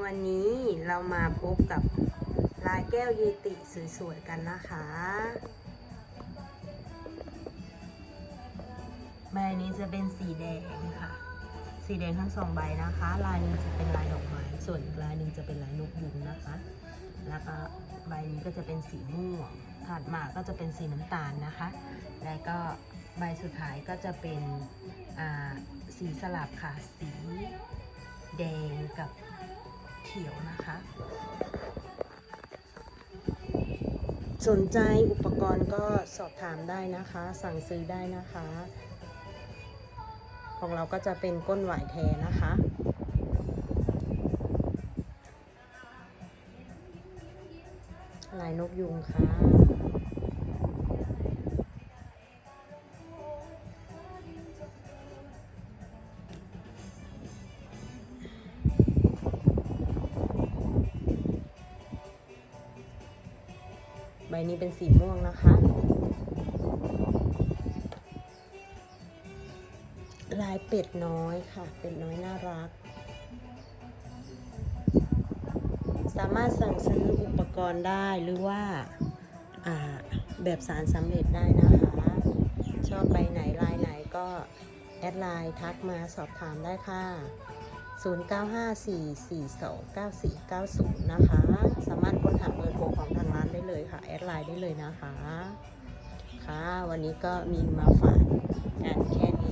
วันนี้เรามาพบกับลายแก้วเยติสวยๆกันนะคะ ใบนี้จะเป็นสีแดงค่ะ สีแดงทั้งสองใบนะคะ ลายหนึ่งจะเป็นลายดอกไม้ ส่วนอีกลายหนึ่งจะเป็นลายนกยุงนะคะ แล้วก็ใบนี้ก็จะเป็นสีม่วง ถัดมาก็จะเป็นสีน้ำตาลนะคะ แล้วก็ใบสุดท้ายก็จะเป็นอ่าสีสลับค่ะ สีแดงกับ เขียวนะคะ สนใจอุปกรณ์ก็สอบถามได้นะคะ สั่งซื้อได้นะคะ ของเราก็จะเป็นก้นหวายแทนนะคะลายนกยุงค่ะ ใบนี้เป็นสีม่วงนะคะ ลายเป็ดน้อยค่ะ เป็ดน้อยน่ารัก สามารถสั่งซื้ออุปกรณ์ได้หรือว่าแบบสารสำเร็จได้นะคะ ชอบใบไหนลายไหนก็แอดไลน์ทักมาสอบถามได้ค่ะ 0954429490 นะคะ สามารถค้นหาเบอร์โทรของทางร้าน อดไลน์ได้เลยนะคะ ค่ะ วันนี้ก็มีมาฝากกันแค่นี้